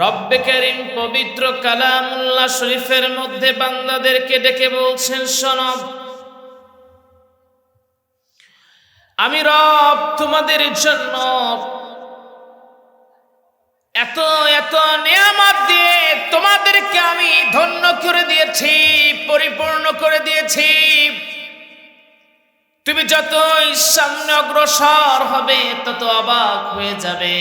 রব্বে করিম পবিত্র কালামুল্লাহ শরীফের মধ্যে বান্দাদেরকে ডেকে বলছেন সনব আমি রব তোমাদের জন্য এত এত নিয়ামত দিয়ে তোমাদেরকে আমি ধন্য করে দিয়েছি, পরিপূর্ণ করে দিয়েছি। তুমি যতই সামনে অগ্রসর হবে, তত অবাক হয়ে যাবে।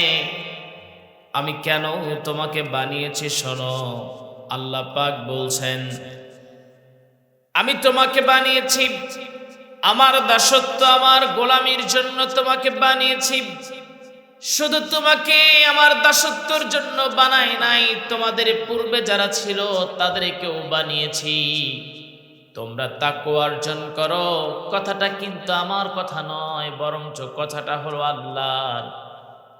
আমি কেন তোমাকে বানিয়েছি, শোনো? আল্লাহ পাক বলছেন, আমি তোমাকে বানিয়েছি, আমার দাসত্ব, আমার গোলামির জন্য তোমাকে বানিয়েছি। শুধু তোমাকে আমার দাসত্বর জন্য বানাই নাই, তোমাদের পূর্বে যারা ছিল তাদেরকেও বানিয়েছি। তোমরা তাকু অর্জন করো, কথাটা কিন্তু আমার কথা নয়, বরঞ্চ কথাটা হলো আল্লাহর।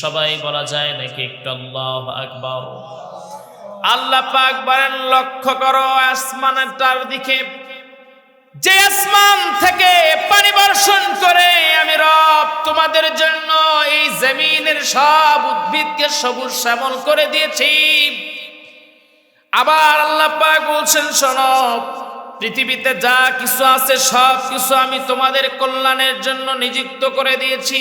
সবাই বলা যায় নাকি একটু আল্লাহ আকবার? আল্লাহ লক্ষ্য করো আসমানের তার দিকে যে আসমান থেকে পানি বর্ষণ করে আমি রব তোমাদের জন্য এই জমিনের সব উদ্ভিদকে সবুজ শ্যামল করে দিয়েছি। আবার আল্লাহ পাক বলছেন, শোনো পৃথিবীতে যা কিছু আছে সব কিছু আমি তোমাদের কল্যাণের জন্য নিযুক্ত করে দিয়েছি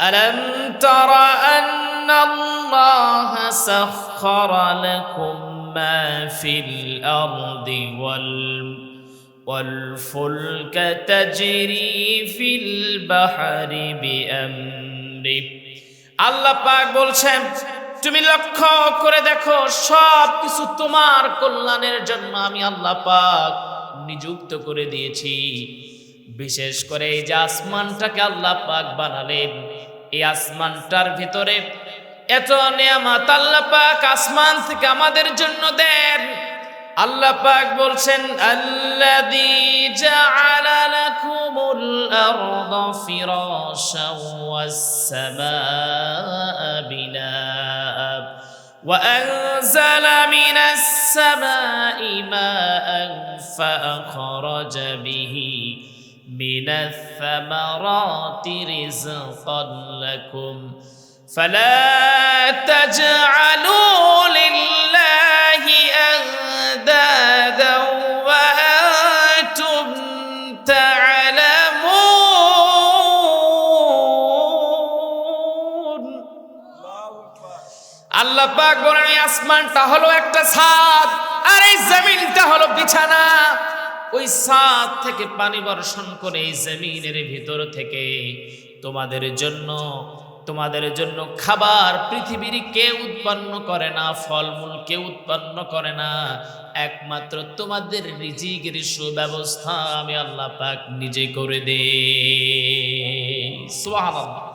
ألم تر أن الله سخر لكم ما في الأرض وال والفلك تجري في البحر بأمره আল্লাহ পাক বলছেন তুমি লক্ষ্য করে দেখো সব কিছু তোমার কল্যাণের জন্য আমি আল্লাহ পাক নিযুক্ত করে দিয়েছি। বিশেষ করে এই যে আসমানটাকে আল্লাহ পাক বানালেন, এই আসমানটার ভিতরে এত নিয়ামত আল্লাহ পাক আসমান থেকে আমাদের জন্য দেন। আল্লাহ পাক বলছেন, আল্লাযী জাআলা লাকুমুল আরদা ফিরাশাও ওয়াস সামাআ বিনাআ وأنزل من السماء ماء فأخرج به من الثمرات رزقا لكم فلا تجعلوا لله আল্লাহ পাক বলেন আসমানটা হলো একটা ছাদ, আর এই জমিনটা হলো বিছানা। ওই ছাদ থেকে পানি বর্ষণ করে এই জমিনের ভিতর থেকে তোমাদের জন্য তোমাদের জন্য খাবার পৃথিবীর কেউ উৎপন্ন করে না, ফলমূল কেউ উৎপন্ন করে না। একমাত্র তোমাদের রিজিকের সুব্যবস্থা আমি আল্লাহ পাক নিজে করে দে সুবহানাল্লাহ।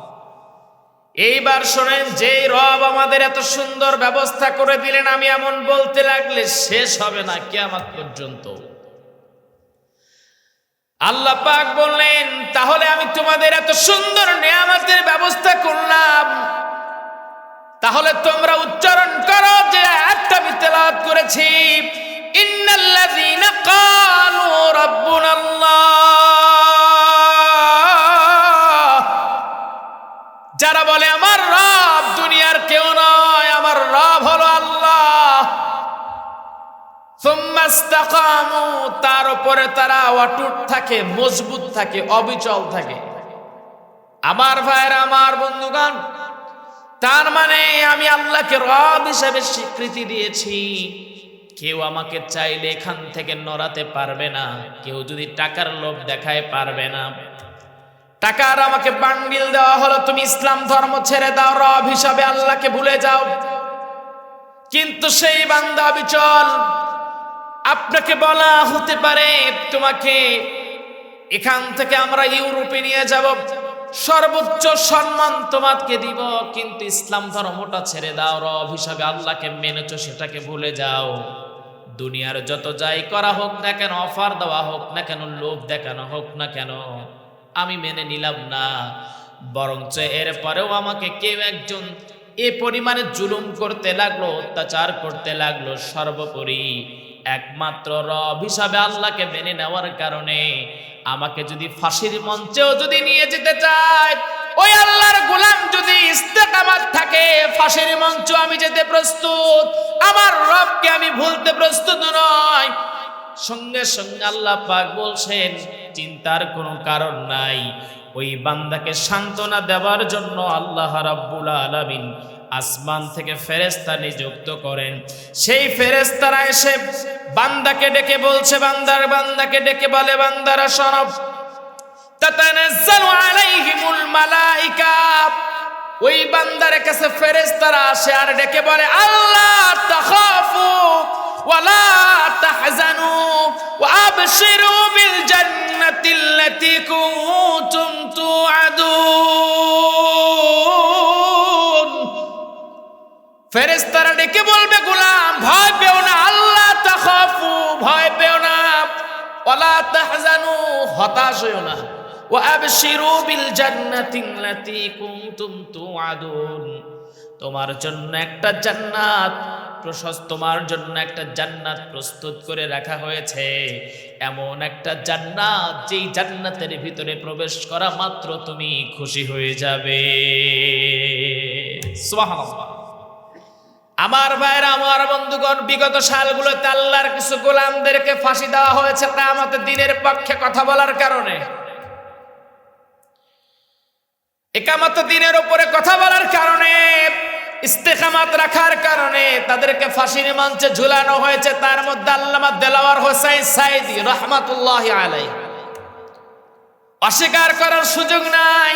এইবার শোনেন যে রব আমাদের এত সুন্দর ব্যবস্থা করে দিলেন, আমি এমন বলতে লাগলে শেষ হবে না কেয়ামত পর্যন্ত। আল্লাহ পাক বললেন, তাহলে আমি তোমাদের এত সুন্দর নিয়ামতের ব্যবস্থা করলাম। তাহলে তোমরা উচ্চারণ করো যে একটা আমি তেলাওয়াত করেছি। যারা বলে, আমার রব দুনিয়ার কেউ নয়, আমার রব হলো আল্লাহ। তার উপরে তারা অটুট থাকে, মজবুত থাকে, অবিচল থাকে। আমার ভাইয়েরা, আমার বন্ধুগণ, তার মানে আমি আল্লাহকে রব হিসেবে স্বীকৃতি দিয়েছি। কেউ আমাকে চাইলে এখান থেকে নড়াতে পারবে না, কেউ যদি টাকার লোভ দেখায় পারবে না। টাকার আমাকে বান্ডিল দেওয়া হলো, তুমি ইসলাম ধর্ম ছেড়ে দাও, রব হিসাবে আল্লাহকে ভুলে যাও। কিন্তু সেই বান্দা বিচল আপনাকে বলা হতে পারে, তোমাকে এখান থেকে আমরা ইউরোপে নিয়ে যাব, সর্বোচ্চ সম্মান তোমাকে দিব, কিন্তু ইসলাম ধর্মটা ছেড়ে দাও, রব হিসাবে আল্লাহকে মেনেছো, সেটাকে ভুলে যাও। দুনিয়ার যত যাই করা হোক না কেন, অফার দেওয়া হোক না কেন, লোভ দেখানো হোক না কেন আমি মেনে নিলাম না। বরঞ্চ এরপরেও আমাকে কেউ একজন এ পরিমাণে জুলুম করতে লাগল, অত্যাচার করতে লাগল, সর্বোপরি একমাত্র রব হিসাবে আল্লাহকে মেনে নেওয়ার কারণে আমাকে যদি ফাঁসির মঞ্চেও যদি নিয়ে যেতে চায়, ওই আল্লাহর গোলাম যদি ইস্তেকামাত থাকে, ফাঁসির মঞ্চ আমি যেতে প্রস্তুত, আমার রবকে আমি ভুলতে প্রস্তুত নয়। সঙ্গে সঙ্গে আল্লাহ পাক বলছেন চিন্তার কোনো কারণ নাই। ওই বান্দাকে সান্ত্বনা দেওয়ার জন্য আল্লাহ রাব্বুল আলামিন আসমান থেকে ফেরেস্তা নিযুক্ত করেন। সেই ফেরেস্তারা এসে বান্দাকে ডেকে বলছে, বান্দার, বান্দাকে ডেকে বলে, বান্দারা সরব। ওই বান্দার কাছে ফেরেশতারা আসে আর ডেকে বলে, আল্লাহ ওয়ালা তাহজানু ওয়া আবশিরু বিল জান্নাতিল্লাতী কুনতুম তুআদুন ফেরেশতারা ডেকে বলবে গোলাম ভয় পেও না আল্লাহ তাখাফু ভয় পেও না ওয়ালা তাহজানু হতাশ হইও না وأبشروا بالجنة التي كنتم توعدون তোমার জন্য একটা জান্নাত প্রশস্ত তোমার জন্য একটা জান্নাত প্রস্তুত করে রাখা হয়েছে। এমন একটা জান্নাত যেই জান্নাতের ভিতরে প্রবেশ করা মাত্র তুমি খুশি হয়ে যাবে। আমার ভাইরা, আমার বন্ধুগণ, বিগত সালগুলোতে আল্লাহর কিছু গোলামদেরকে ফাঁসি দেওয়া হয়েছে আমাদের দিনের পক্ষে কথা বলার কারণে। একামত দিনের উপরে কথা বলার কারণে ইস্তেকামাত রাখার কারণে তাদেরকে ফাঁসির মঞ্চে ঝুলানো হয়েছে। তার মধ্যে আল্লামা দেলাওয়ার হোসাইন সাইদি রহমাতুল্লাহ আলাই অস্বীকার করার সুযোগ নাই।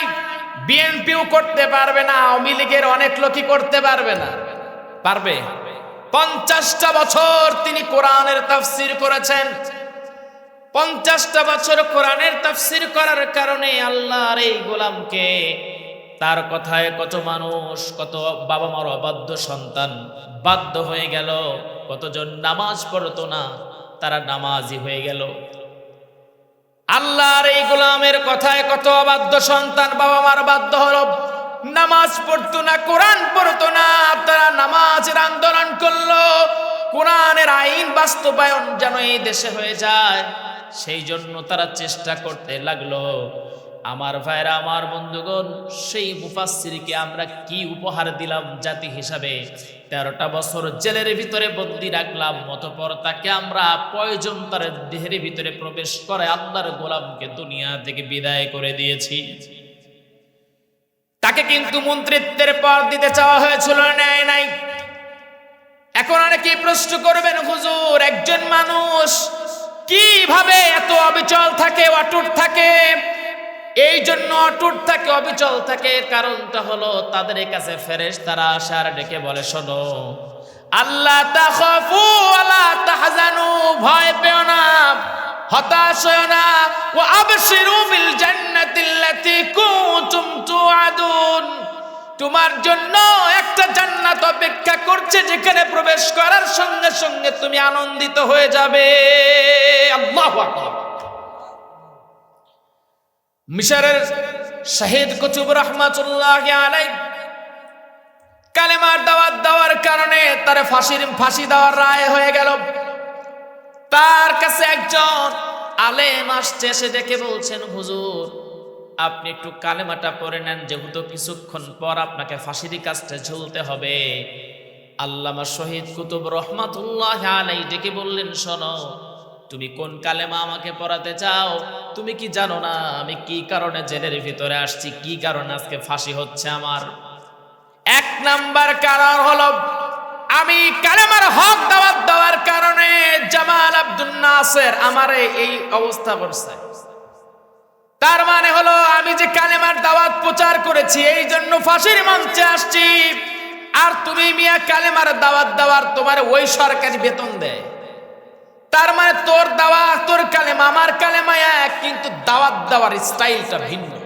বিএনপিও করতে পারবে না, আওয়ামী লীগের অনেক লোকই করতে পারবে না। পারবে? পঞ্চাশটা বছর তিনি কোরআনের তাফসির করেছেন। পঞ্চাশটা বছর কোরআনের তাফসির করার কারণে আল্লাহর এই গোলামকে তার কথায় কত মানুষ, কত বাবা মার অবাধ্য সন্তান বাধ্য হয়ে গেল। কতজন নামাজ পড়তো না, তারা নামাজি হয়ে গেল। আল্লাহর এই গোলামের কথায় কত অবাধ্য সন্তান বাবা মার বাধ্য হলো, নামাজ পড়তো না, কোরআন পড়তো না, তারা নামাজের আন্দোলন করল। কোরআনের আইন বাস্তবায়ন যেন এই দেশে হয়ে যায়, সেই জন্য তারা চেষ্টা করতে লাগল। আমার ভাইরা, আমার বন্ধুগণ, সেই মুফাসসিরকে আমরা কি উপহার দিলাম জাতি হিসাবে? তেরোটা বছর জেলের ভিতরে বন্দি রাখলাম, অতপর তাকে আমরা প্রয়োজন তার দেহের ভিতরে প্রবেশ করে আল্লাহর গোলামকে দুনিয়া থেকে বিদায় করে দিয়েছি। তাকে কিন্তু মন্ত্রিত্বের পর দিতে চাওয়া হয়েছিল, নেয় নাই। এখন অনেকে প্রশ্ন করবেন, হুজুর, একজন মানুষ কীভাবে এত অবিচল থাকে, অটুট থাকে? এই জন্য অটুট থাকে, অবিচল থাকে। কারণটা হলো তাদের কাছে ফেরেশ তারা আসার ডেকে বলে, শোনো আল্লাহ তাখাফু ভয় পেও না, হতাশ না। ও তোমার জন্য একটা জান্নাত অপেক্ষা করছে, যেখানে প্রবেশ করার সঙ্গে সঙ্গে তুমি আনন্দিত হয়ে যাবে। আল্লাহু মিশরের শহীদ কুতুব রহমাতুল্লাহ আলাই কালেমার দাওয়াত দেওয়ার কারণে তার ফাঁসির ফাঁসি দেওয়ার রায় হয়ে গেল। তার কাছে একজন আলেম আসছে এসে ডেকে বলছেন, হুজুর, আপনি একটু কালেমাটা পড়ে নেন, যেহেতু কিছুক্ষণ পর আপনাকে ফাঁসির কাজটা ঝুলতে হবে। আল্লামা শহীদ কুতুব রহমাতুল্লাহ আলাই ডেকে বললেন, শোনো তুমি কোন কালেমা আমাকে পড়াতে চাও? তুমি কি জানো না আমি কি কারণে জেলের ভিতরে আসছি? কি কারণে আজকে ফাঁসি হচ্ছে আমার? এক নাম্বার কারণ হলো, আমি কালেমার হক দাওয়াত দেওয়ার কারণে জামাল আব্দুল নাসের আমার এই অবস্থা করছে তার মানে হলো, আমি যে কালেমার দাওয়াত প্রচার করেছি, এই জন্য ফাঁসির মঞ্চে আসছি। আর তুমি মিয়া, কালেমার দাওয়াত দেওয়ার তোমার ওই সরকারি বেতন দেয়। তার মানে তোর দাওয়া তোর কালেমা আমার কালেমা এক কিন্তু দাওয়াত দেওয়ার স্টাইলটা ভিন্ন।